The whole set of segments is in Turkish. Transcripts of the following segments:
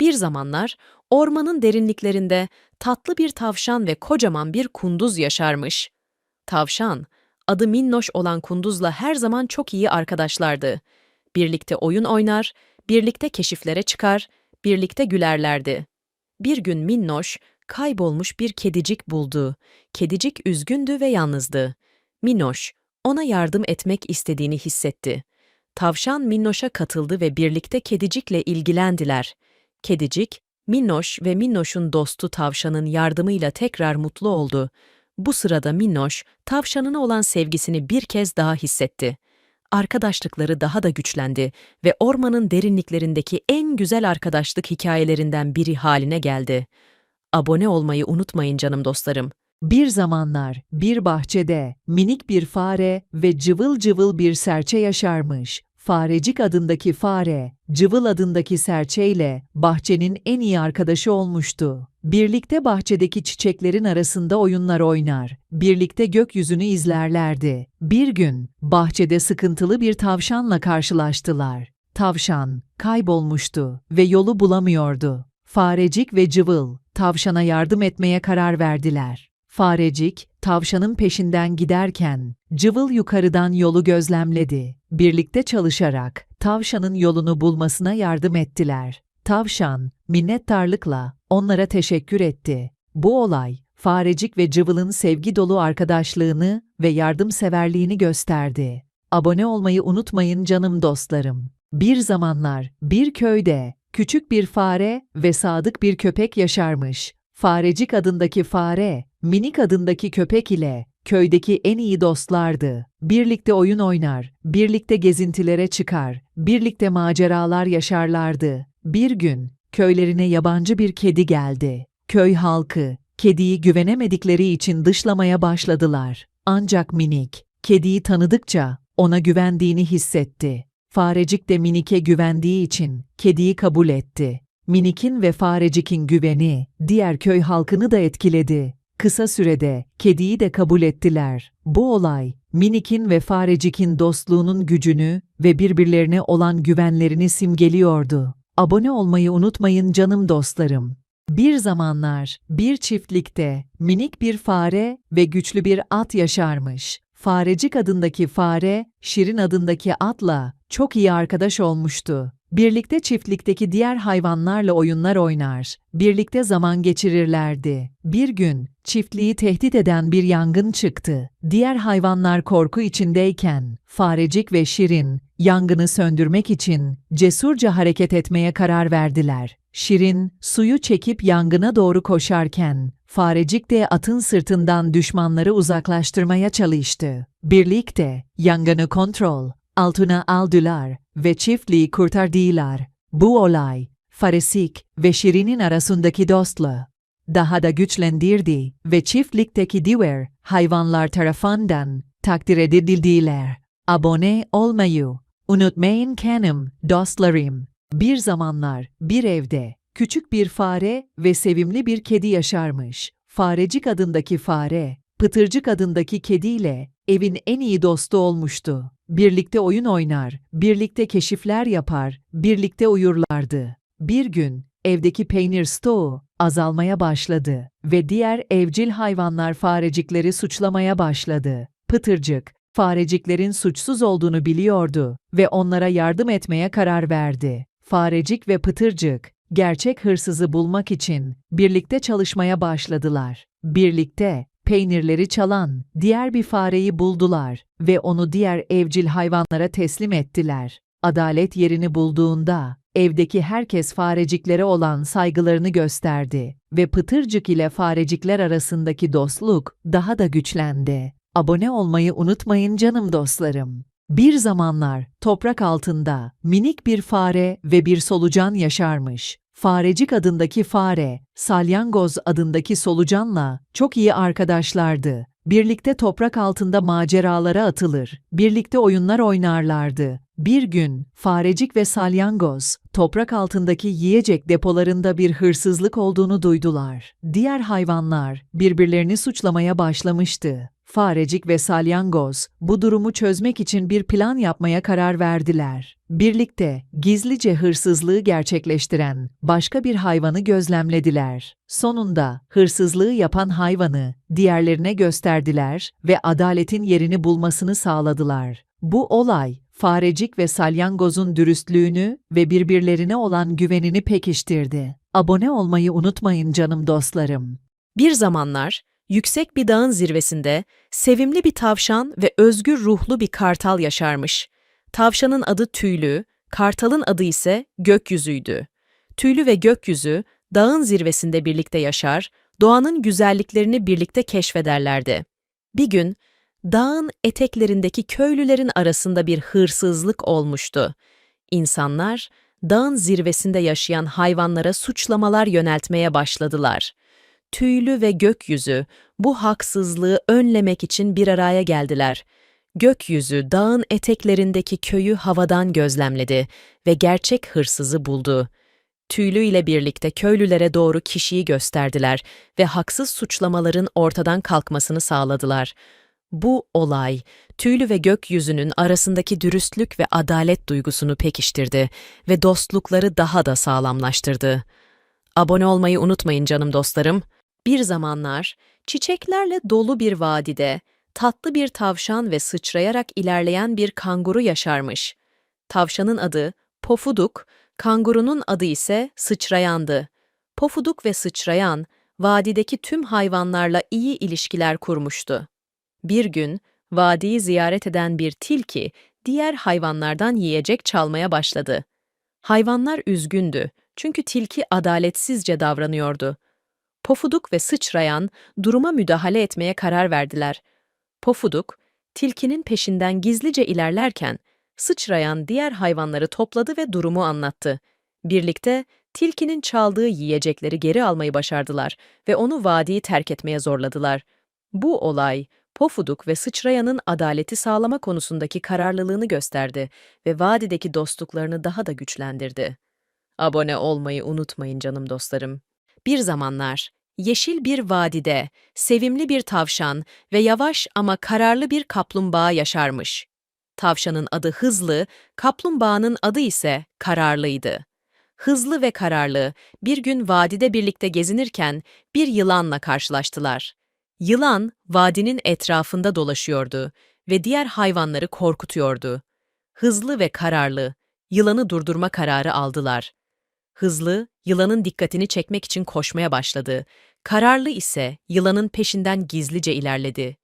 Bir zamanlar ormanın derinliklerinde tatlı bir tavşan ve kocaman bir kunduz yaşarmış. Tavşan, adı Minnoş olan kunduzla her zaman çok iyi arkadaşlardı. Birlikte oyun oynar, birlikte keşiflere çıkar, birlikte gülerlerdi. Bir gün Minnoş, kaybolmuş bir kedicik buldu. Kedicik üzgündü ve yalnızdı. Minnoş, ona yardım etmek istediğini hissetti. Tavşan Minnoş'a katıldı ve birlikte kedicikle ilgilendiler. Kedicik, Minnoş ve Minnoş'un dostu tavşanın yardımıyla tekrar mutlu oldu. Bu sırada Minnoş, tavşanına olan sevgisini bir kez daha hissetti. Arkadaşlıkları daha da güçlendi ve ormanın derinliklerindeki en güzel arkadaşlık hikayelerinden biri haline geldi. Abone olmayı unutmayın canım dostlarım. Bir zamanlar bir bahçede minik bir fare ve cıvıl cıvıl bir serçe yaşarmış. Farecik adındaki fare, Cıvıl adındaki serçeyle bahçenin en iyi arkadaşı olmuştu. Birlikte bahçedeki çiçeklerin arasında oyunlar oynar, birlikte gökyüzünü izlerlerdi. Bir gün bahçede sıkıntılı bir tavşanla karşılaştılar. Tavşan kaybolmuştu ve yolu bulamıyordu. Farecik ve Cıvıl tavşana yardım etmeye karar verdiler. Farecik, tavşanın peşinden giderken, Cıvıl yukarıdan yolu gözlemledi. Birlikte çalışarak, tavşanın yolunu bulmasına yardım ettiler. Tavşan, minnettarlıkla onlara teşekkür etti. Bu olay, Farecik ve Cıvıl'ın sevgi dolu arkadaşlığını ve yardımseverliğini gösterdi. Abone olmayı unutmayın canım dostlarım. Bir zamanlar, bir köyde, küçük bir fare ve sadık bir köpek yaşarmış. Farecik adındaki fare, Minik adındaki köpek ile köydeki en iyi dostlardı. Birlikte oyun oynar, birlikte gezintilere çıkar, birlikte maceralar yaşarlardı. Bir gün köylerine yabancı bir kedi geldi. Köy halkı kediyi güvenemedikleri için dışlamaya başladılar. Ancak Minik kediyi tanıdıkça ona güvendiğini hissetti. Farecik de Minik'e güvendiği için kediyi kabul etti. Minik'in ve Farecik'in güveni diğer köy halkını da etkiledi. Kısa sürede kediyi de kabul ettiler. Bu olay Minik'in ve Farecik'in dostluğunun gücünü ve birbirlerine olan güvenlerini simgeliyordu. Abone olmayı unutmayın canım dostlarım. Bir zamanlar bir çiftlikte minik bir fare ve güçlü bir at yaşarmış. Farecik adındaki fare, Şirin adındaki atla çok iyi arkadaş olmuştu. Birlikte çiftlikteki diğer hayvanlarla oyunlar oynar, birlikte zaman geçirirlerdi. Bir gün çiftliği tehdit eden bir yangın çıktı. Diğer hayvanlar korku içindeyken Farecik ve Şirin yangını söndürmek için cesurca hareket etmeye karar verdiler. Şirin suyu çekip yangına doğru koşarken Farecik de atın sırtından düşmanları uzaklaştırmaya çalıştı. Birlikte yangını kontrol altına aldılar ve çiftliği kurtardılar. Bu olay, Faresik ve Şirin'in arasındaki dostluğu daha da güçlendirdi ve çiftlikteki diğer hayvanlar tarafından takdir edildiler. Abone olmayı unutmayın canım, dostlarım. Bir zamanlar bir evde küçük bir fare ve sevimli bir kedi yaşarmış. Farecik adındaki fare, Pıtırcık adındaki kediyle evin en iyi dostu olmuştu. Birlikte oyun oynar, birlikte keşifler yapar, birlikte uyurlardı. Bir gün evdeki peynir stoğu azalmaya başladı ve diğer evcil hayvanlar farecikleri suçlamaya başladı. Pıtırcık, fareciklerin suçsuz olduğunu biliyordu ve onlara yardım etmeye karar verdi. Farecik ve Pıtırcık, gerçek hırsızı bulmak için birlikte çalışmaya başladılar. Birlikte peynirleri çalan diğer bir fareyi buldular ve onu diğer evcil hayvanlara teslim ettiler. Adalet yerini bulduğunda evdeki herkes fareciklere olan saygılarını gösterdi ve Pıtırcık ile farecikler arasındaki dostluk daha da güçlendi. Abone olmayı unutmayın canım dostlarım. Bir zamanlar toprak altında minik bir fare ve bir solucan yaşarmış. Farecik adındaki fare, Salyangoz adındaki solucanla çok iyi arkadaşlardı. Birlikte toprak altında maceralara atılır, birlikte oyunlar oynarlardı. Bir gün Farecik ve Salyangoz toprak altındaki yiyecek depolarında bir hırsızlık olduğunu duydular. Diğer hayvanlar birbirlerini suçlamaya başlamıştı. Farecik ve Salyangoz bu durumu çözmek için bir plan yapmaya karar verdiler. Birlikte gizlice hırsızlığı gerçekleştiren başka bir hayvanı gözlemlediler. Sonunda hırsızlığı yapan hayvanı diğerlerine gösterdiler ve adaletin yerini bulmasını sağladılar. Bu olay Farecik ve Salyangoz'un dürüstlüğünü ve birbirlerine olan güvenini pekiştirdi. Abone olmayı unutmayın canım dostlarım. Bir zamanlar yüksek bir dağın zirvesinde sevimli bir tavşan ve özgür ruhlu bir kartal yaşarmış. Tavşanın adı Tüylü, kartalın adı ise Gökyüzü'ydü. Tüylü ve Gökyüzü dağın zirvesinde birlikte yaşar, doğanın güzelliklerini birlikte keşfederlerdi. Bir gün dağın eteklerindeki köylülerin arasında bir hırsızlık olmuştu. İnsanlar dağın zirvesinde yaşayan hayvanlara suçlamalar yöneltmeye başladılar. Tüylü ve gökyüzü bu haksızlığı önlemek için bir araya geldiler. Gökyüzü dağın eteklerindeki köyü havadan gözlemledi ve gerçek hırsızı buldu. Tüylü ile birlikte köylülere doğru kişiyi gösterdiler ve haksız suçlamaların ortadan kalkmasını sağladılar. Bu olay, Tüylü ve gökyüzünün arasındaki dürüstlük ve adalet duygusunu pekiştirdi ve dostlukları daha da sağlamlaştırdı. Abone olmayı unutmayın canım dostlarım. Bir zamanlar çiçeklerle dolu bir vadide tatlı bir tavşan ve sıçrayarak ilerleyen bir kanguru yaşarmış. Tavşanın adı Pofuduk, kangurunun adı ise Sıçrayandı. Pofuduk ve Sıçrayan, vadideki tüm hayvanlarla iyi ilişkiler kurmuştu. Bir gün vadiyi ziyaret eden bir tilki diğer hayvanlardan yiyecek çalmaya başladı. Hayvanlar üzgündü çünkü tilki adaletsizce davranıyordu. Pofuduk ve Sıçrayan duruma müdahale etmeye karar verdiler. Pofuduk, tilkinin peşinden gizlice ilerlerken Sıçrayan diğer hayvanları topladı ve durumu anlattı. Birlikte tilkinin çaldığı yiyecekleri geri almayı başardılar ve onu vadiyi terk etmeye zorladılar. Bu olay Pofuduk ve Sıçrayan'ın adaleti sağlama konusundaki kararlılığını gösterdi ve vadideki dostluklarını daha da güçlendirdi. Abone olmayı unutmayın canım dostlarım. Bir zamanlar yeşil bir vadide sevimli bir tavşan ve yavaş ama kararlı bir kaplumbağa yaşarmış. Tavşanın adı Hızlı, kaplumbağanın adı ise Kararlıydı. Hızlı ve kararlı bir gün vadide birlikte gezinirken bir yılanla karşılaştılar. Yılan vadinin etrafında dolaşıyordu ve diğer hayvanları korkutuyordu. Hızlı ve kararlı yılanı durdurma kararı aldılar. Hızlı, yılanın dikkatini çekmek için koşmaya başladı. Kararlı ise yılanın peşinden gizlice ilerledi.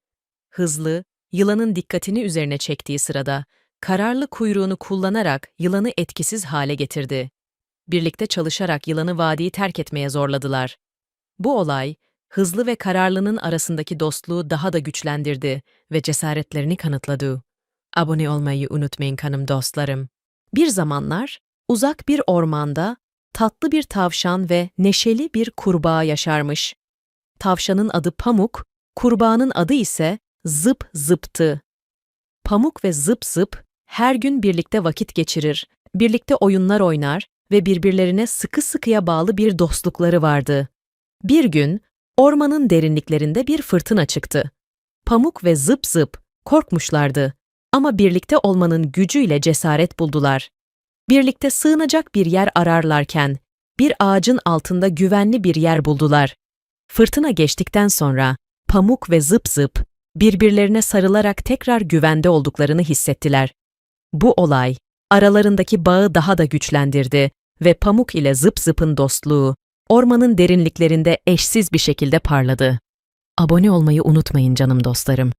Hızlı, yılanın dikkatini üzerine çektiği sırada, kararlı kuyruğunu kullanarak yılanı etkisiz hale getirdi. Birlikte çalışarak yılanı vadiyi terk etmeye zorladılar. Bu olay, hızlı ve kararlının arasındaki dostluğu daha da güçlendirdi ve cesaretlerini kanıtladı. Abone olmayı unutmayın kanım dostlarım. Bir zamanlar, uzak bir ormanda tatlı bir tavşan ve neşeli bir kurbağa yaşarmış. Tavşanın adı Pamuk, kurbağanın adı ise Zıp Zıp'tı. Pamuk ve Zıp Zıp her gün birlikte vakit geçirir, birlikte oyunlar oynar ve birbirlerine sıkı sıkıya bağlı bir dostlukları vardı. Bir gün ormanın derinliklerinde bir fırtına çıktı. Pamuk ve Zıp Zıp korkmuşlardı ama birlikte olmanın gücüyle cesaret buldular. Birlikte sığınacak bir yer ararlarken bir ağacın altında güvenli bir yer buldular. Fırtına geçtikten sonra Pamuk ve Zıp Zıp birbirlerine sarılarak tekrar güvende olduklarını hissettiler. Bu olay aralarındaki bağı daha da güçlendirdi ve Pamuk ile Zıp Zıp'ın dostluğu ormanın derinliklerinde eşsiz bir şekilde parladı. Abone olmayı unutmayın canım dostlarım.